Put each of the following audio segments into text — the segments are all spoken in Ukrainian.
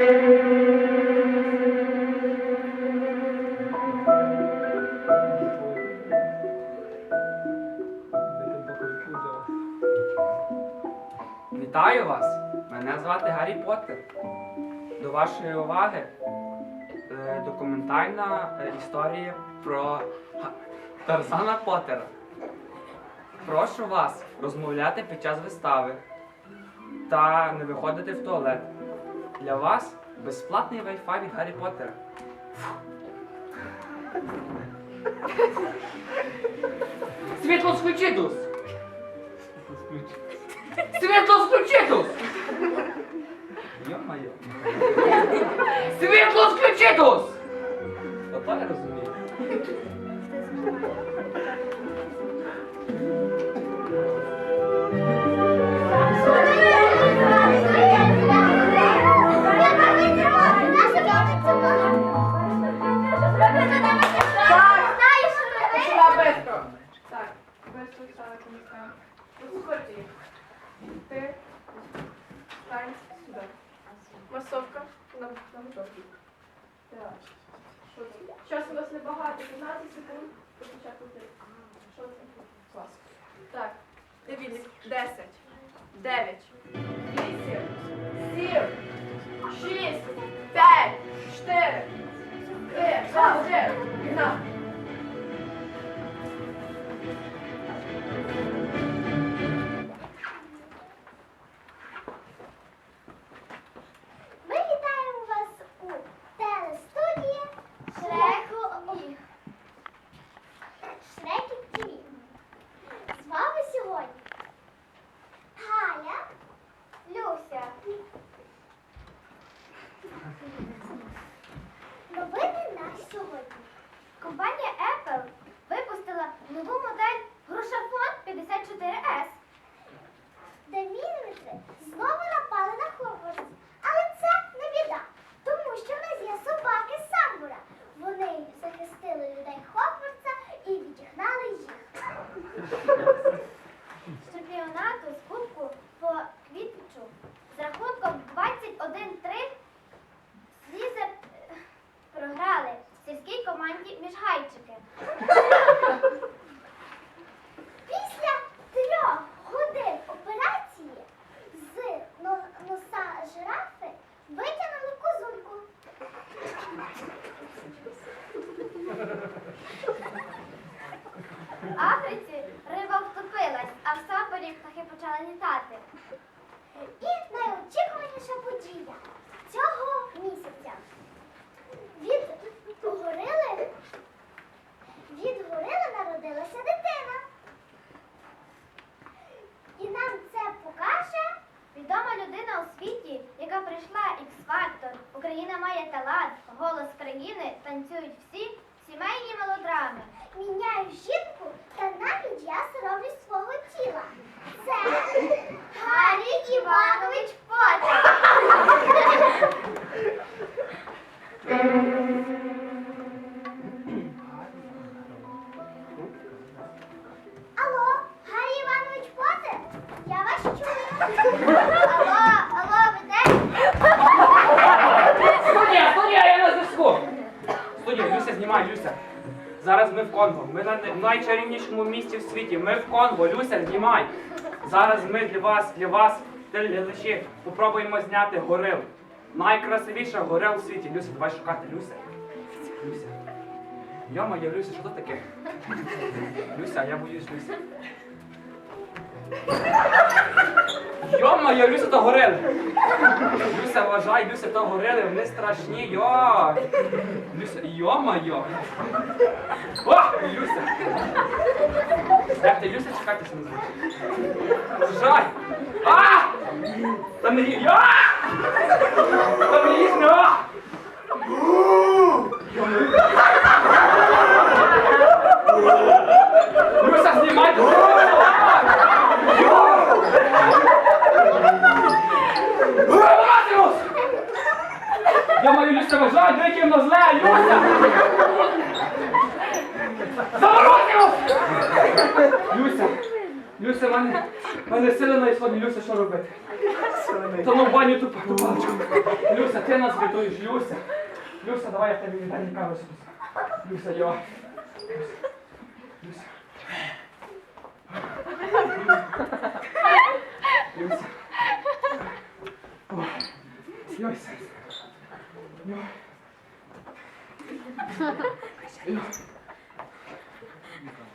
Вітаю вас! Мене звати Гаррі Поттер. До вашої уваги е, документальна історія про Тарзана Поттера. Прошу вас розмовляти під час вистави та не виходити в туалет. Для вас безплатний Wi-Fi від Гаррі Поттера. Світло скучитус! Світло скучитус! Йо-моє. Світло включитус! Сюди. Масовка Нам, нам. Так. Що це? У вас небагато, 15 секунд. Початку ти. Що це? Клас. Так. Дивіться. 10, 9, 8, має талант, голос країни, танцюють всі сімейні мелодрами. Міняю жінку та навіть я соромлюсь свого тіла. Це Гаррі Іванович Поттер. Студія, Люся. Зараз ми в Конго. Ми на найчарівнішому місці в світі. Ми в Конго. Люся, знімай. Зараз ми для вас, для вас, телеглядачі, попробуємо зняти горил. Найкрасивіша горил у світі. Люся, давай шукати, Люся. Люся. Йома, я Люся, що це таке? Люся, я боюсь, Люся. Йо-моє, Люся, то горили. Люся, вважай, Люся, то горили, вони страшні, йо. Люся, йо-моє. О, Люся. Як ти, Люся, чекатися не звучить? А! Та не йо! Та не їсть, не знімай! Вилазимось! Я маю Люся вважаю, яким на зле, Люся! Заворотимось! Люся, Люся, в мене, в мене сили на ісході, Люся, що робити? Та ну в баню ту паличку. Люся, ти нас врятуєш, Люся. Люся, давай я в тебе віддай камеру. Люся, йо. Люся. Люся. О, Люся. Йо. Йо.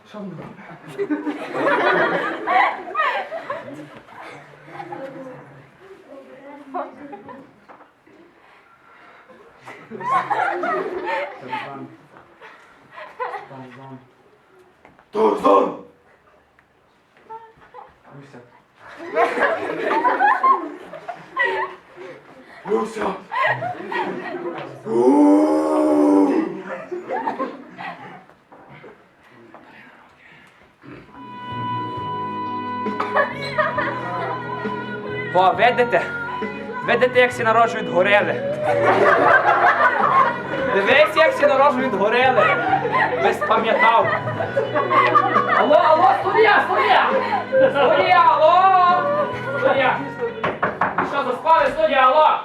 Що ми робимо? Тарзан. Тарзан. Тарзан! Люся. Во, видите? Видите, як всі народжують горели? Дивись, як всі народжують горели. Ви спам'ятав. Алло, алло, студія, студія! Студія, алло! Студія! Що, заспали, студія, алло?